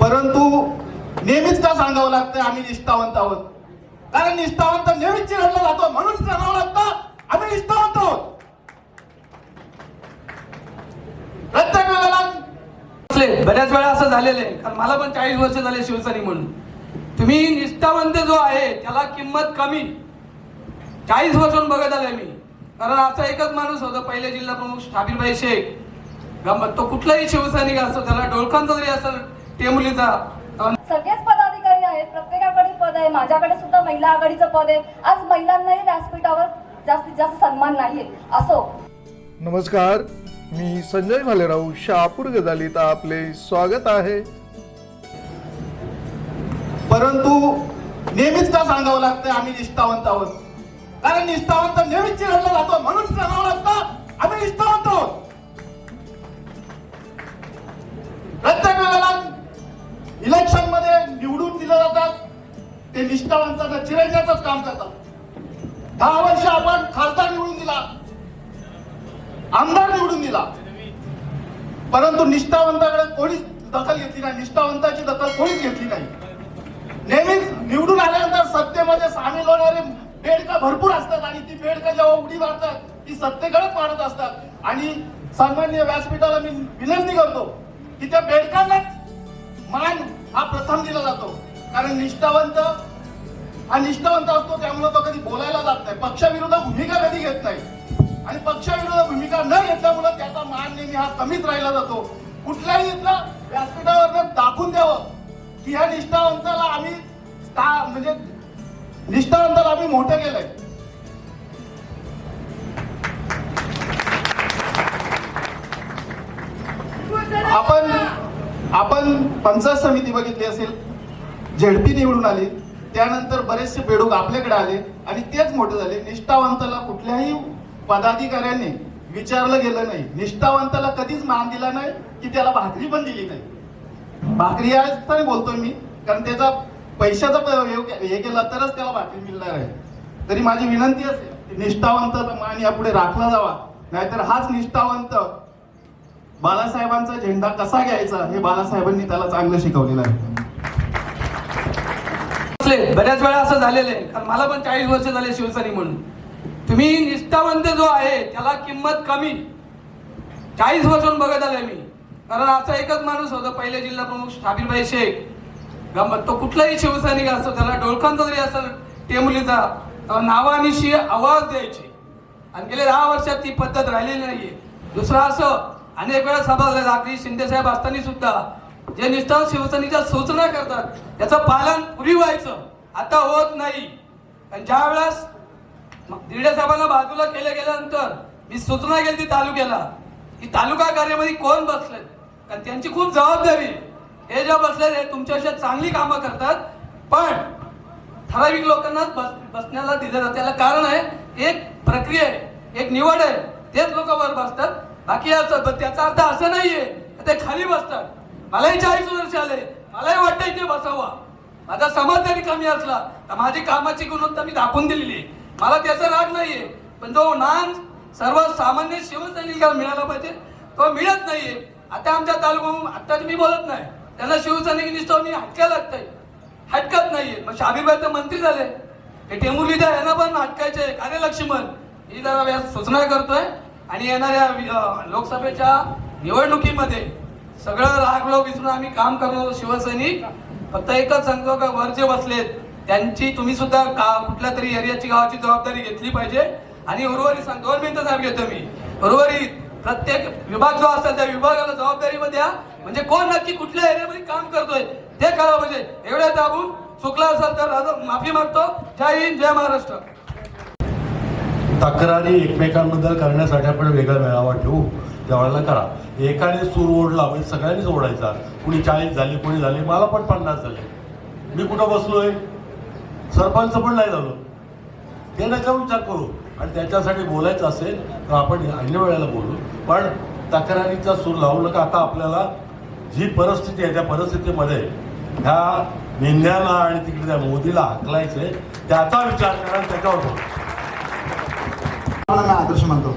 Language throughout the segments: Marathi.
परंतु नेहमीच का सांगावं लागतं आम्ही निष्ठावंत आहोत? कारण निष्ठावंत नेहमीच चिरडला जातो म्हणून सांगावं लागतं? आम्ही निष्ठावंत आहोत. प्रत्येक वेळेला असले बऱ्याच वेळा असं झालेलं आहे. कारण मला पण चाळीस वर्ष झाले शिवसैनिक म्हणून. तुम्ही निष्ठावंत जो आहे त्याला किंमत कमी. चाळीस वर्षांपासून बघत आलोय मी. कारण असा एकच माणूस होता पहिले जिल्हा प्रमुख शाबीरभाई शेख तो कुठलाही शिवसैनिक असतो त्याला डोळखांचा जरी असेल टेमुलीचा अं, सगळेच पदाधिकारी आहेत प्रत्येकाकडे पद आहे माझ्याकडे सुद्धा महिला आघाडीचं पद आहे. आज महिलांनाही व्यासपीठावर जास्तीत जास्त सन्मान नाहीये असो. नमस्कार मी संजय भालेराव शहापूर गजालीत आपले स्वागत आहे. परंतु नेहमीच का सांगावं लागतं आम्ही निष्ठावंत आहोत? कारण निष्ठावंत नेहमीच चिरडला जातो म्हणून सांगावं लागतं आमदार निवडून दिला. परंतु निष्ठावंताकडे कोणीच दखल घेतली नाही. निष्ठावंताची दखल कोणीच घेतली नाही. नेहमीच निवडून आल्यानंतर सत्तेमध्ये सामील होणारे बेडका भरपूर असतात आणि ती बेडका जेव्हा उडी मारतात ती सत्तेकडेच मारत असतात. आणि सामान्य व्यासपीठाला मी विनंती करतो की त्या बेडकांनाच मान हा प्रथम दिला जातो. कारण निष्ठावंत हा निष्ठावंत असतो त्यामुळे तो कमीच राहिला जातो. कुठल्याही इथला व्यासपीठावर दाखवून द्यावं. की ह्या निष्ठावंताला आम्ही म्हणजे निष्ठावंताला आम्ही मोठं केलंय. आपण आपण पंचायत समिती बघितली असेल. झेडपी निवडून आली. त्यानंतर बरेचसे बेडूक आपल्याकडे आले. आणि तेच मोठे झाले. निष्ठावंताला कुठल्याही पदाधिकाऱ्यांनी विचारलं गेलं नाही. निष्ठावंताला कधीच मान दिला नाही की त्याला भाकरी पण दिली नाही. भाकरी आहे बोलतोय मी. कारण त्याचा पैशाचा हे केला तरच त्याला भाकरी मिळणार आहे. तरी माझी विनंती असेल निष्ठावंत निष्ठावंताचा मान यापुढे राखला जावा. नाहीतर हाच निष्ठावंत बाळासाहेबांचा झेंडा कसा घ्यायचा हे बाळासाहेबांनी त्याला चांगलं शिकवलेलं आहे. असले बऱ्याच वेळा असं झालेलं आहे. कारण मला पण चाळीस वर्ष झाले शिवसैनिक म्हणून. तुम्ही निष्ठावंत जो आहे त्याला किंमत कमी. चाळीस वर्षून बघत आलोय मी. कारण असा एकच माणूस होता पहिले जिल्हा प्रमुख शाबीरभाई शेख. गंमत तो कुठलाही शिवसैनिक असतो त्याला डोळखांचा जरी असेल टेमुलीचा अं, नावानिशी आवाज द्यायचे. आणि गेले दहा वर्षात ती पद्धत राहिलेली नाहीये. दुसरं असं अनेक वेळा सभा झाल्या अगदी शिंदे साहेब असताना सुद्धा जे निष्ठा शिवसेनेच्या सूचना करतात त्याचं पालन पूर्वी व्हायचं आता होत नाही. आणि ज्या वेळेस दिडे साहेबांना बाजूला केल्या गेल्यानंतर मी सूचना केली ती तालुक्याला. की तालुका कार्यामध्ये कोण बसले? कारण त्यांची खूप जबाबदारी हे जे बसले हे तुमच्याशी चांगली कामं करतात. पण ठराविक लोकांनाच बस बसण्याला दिलं जातं. त्याला कारण आहे एक प्रक्रिया आहे एक निवड आहे. तेच लोक वर बसतात. बाकी असं त्याचा अर्थ असं नाहीये आहे ते खाली बसतात. मलाही चाळीस वर्ष आले. मलाही वाटतंय ते बसावा. माझा समाज जरी कमी असला तर माझी कामाची गुणवत्ता मी दाखवून दिलेली आहे. मला त्याचा राग नाहीये. पण जो मान सर्वसामान्य शिवसैनिकाला मिळाला पाहिजे तो मिळत नाहीये. आता आमच्या तालुका आता मी बोलत नाही. त्यांना शिवसैनिक निष्ठावनी हटका लागतंय. हटकत नाहीये. मग शाबीबाई तर मंत्री झाले. हे टेमुर्लीदा यांना पण हटकायचे कार्यलक्ष्मण ही जरा व्या- सूचना करतोय. आणि येणाऱ्या लोकसभेच्या निवडणुकीमध्ये सगळं राग लोक विसरून आम्ही काम करणार शिवसैनिक. फक्त एकच सांगतो का वर जे बसलेत? त्यांची तुम्ही सुद्धा का कुठल्या तरी एरियाची गावाची जबाबदारी घेतली पाहिजे? आणि उर्वरित सांग दोन मिनिटं साहेब घेतो मी. उर्वरित प्रत्येक विभाग जो असेल त्या विभागाला जबाबदारी द्या म्हणजे कोण नक्की कुठल्या एरियामध्ये काम करतोय ते करा म्हणजे. एवढ्या दाबून चुकला असेल तर माफी मागतो. जय हिंद जय महाराष्ट्र. तक्रारी एकमेकांबद्दल करण्यासाठी आपण वेगळा मेळावा ठेवू त्यावेळेला करा. एकाने सूर ओढला म्हणजे सगळ्यांनीच ओढायचा. कुणी चाळीस झाले कुणी झाले मला पण पन्नास झाले. मी कुठं बसलोय? सरपंच पण नाही झालो. ते नका विचार करू. आणि त्याच्यासाठी बोलायचं असेल तर आपण अन्य वेळेला बोलू. पण तक्रारीचा सूर लावू नका. आता आपल्याला जी परिस्थिती आहे त्या परिस्थितीमध्ये ह्या निंद्याला आणि तिकडे त्या मोदीला हाकलायचंय त्याचा विचार करा त्याच्यावर मी आदर्श मानतो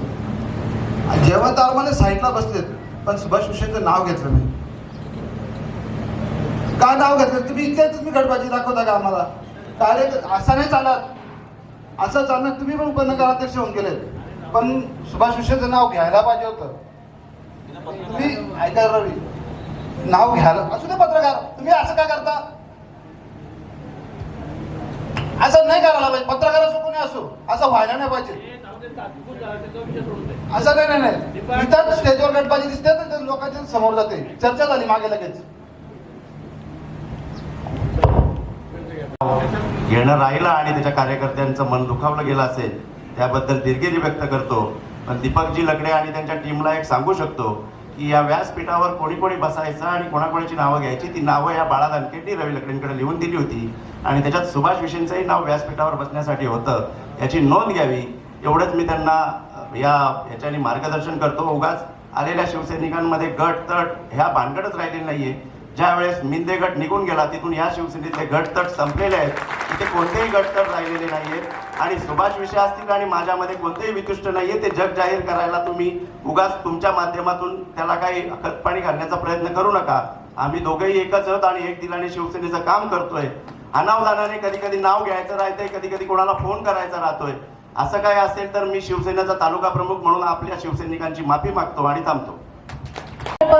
जेव्हा तर मला साईडला बसलेत पण सुभाष विषयचं नाव घेतलं नाही. का नाव घेतलं? तुम्ही इतक्या तुम्ही गडबाजी दाखवता का आम्हाला? डायरेक्ट असं नाही चालत. असं चालणं तुम्ही पण उपनगराध्यक्ष होऊन गेले पण सुभाष विषयचं नाव घ्यायला पाहिजे होतं. तुम्ही ऐका रवी. नाव घ्यायला असू दे पत्रकार तुम्ही असं का करता? असं नाही करायला पाहिजे. पत्रकार असो कोणी असो असं व्हायला नाही पाहिजे. असं नाही नाही नाही. इथं स्टेजवर गटबाजी दिसते तर लोकांच्या समोर जाते. चर्चा झाली मागे लगेच. घेणं राहिलं आणि त्याच्या कार्यकर्त्यांचं मन दुखावलं गेलं असेल त्याबद्दल दिलगिरी व्यक्त करतो. पण दीपकजी लकडे आणि त्यांच्या टीमला एक सांगू शकतो की या व्यासपीठावर कोणी कोणी बसायचं आणि कोणाकोणाची नावं घ्यायची ती नावं या बाळा दानकेंनी रवी लकडेंकडे लिहून दिली होती. आणि त्याच्यात सुभाष विषयींचंही नाव व्यासपीठावर बसण्यासाठी होतं. याची नोंद घ्यावी. एवढंच मी त्यांना या याच्याने मार्गदर्शन करतो. उगाच आलेल्या शिवसैनिकांमध्ये गट तट ह्या भानगडच राहिलेली नाहीये. ज्या वेळेस मिंदे गट निघून गेला तिथून या शिवसेनेतले गटतट संपलेले आहेत. तिथे कोणतेही गटतट राहिलेले नाहीयेत आणि सुभाष विषय असतील आणि माझ्यामध्ये कोणतेही वितुष्ट नाहीये ते जग जाहीर करायला तुम्ही उगाच तुमच्या माध्यमातून त्याला काही खतपाणी घालण्याचा प्रयत्न करू नका. आम्ही दोघेही एकच आहोत आणि एक दिलाने शिवसेनेचं काम करतोय. अनावधानाने कधी कधी नाव घ्यायचं राहतंय कधी कधी कोणाला फोन करायचा राहतोय. असं काय असेल तर मी शिवसेनेचा तालुका प्रमुख म्हणून आपल्या शिवसैनिकांची माफी मागतो आणि थांबतो.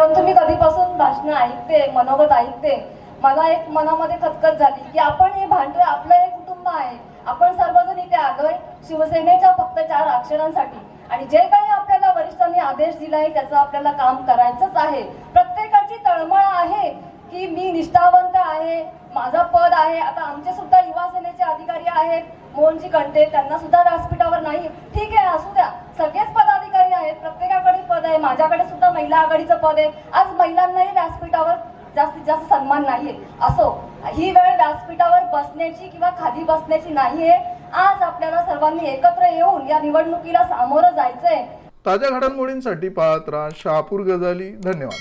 परंतु मी कधीपासून भाषणं ऐकते मनोगत ऐकते. मला एक मनामध्ये खतखत झाली की आपण हे भांडतोय आपलं एक कुटुंब आहे. आपण सर्वजण इथे आलोय शिवसेनेच्या फक्त चार अक्षरांसाठी आणि जे काही आपल्याला वरिष्ठांनी आदेश दिलाय त्याचं आपल्याला काम करायचंच आहे. प्रत्येकाची तळमळ आहे की मी निष्ठावंत आहे माझा पद आहे. आता आमचे सुद्धा युवा सेनेचे अधिकारी आहेत. मोहनजी कंटे त्यांना सुद्धा व्यासपीठावर नाही. ठीक आहे असू द्या. सगळेच पदाधिकारी आहेत प्रत्येकाकडे पद आहे. माझ्याकडे सुद्धा महिला आघाडीचं पद आहे. आज महिलांनाही व्यासपीठावर जास्तीत जास्त सन्मान नाहीये. असो ही वेळ व्यासपीठावर बसण्याची किंवा खाली बसण्याची नाहीये. आज आपल्याला सर्वांनी एकत्र येऊन या निवडणुकीला सामोरं जायचंय. ताज्या घडामोडींसाठी पाहत राहा शहापूर गजाली धन्यवाद.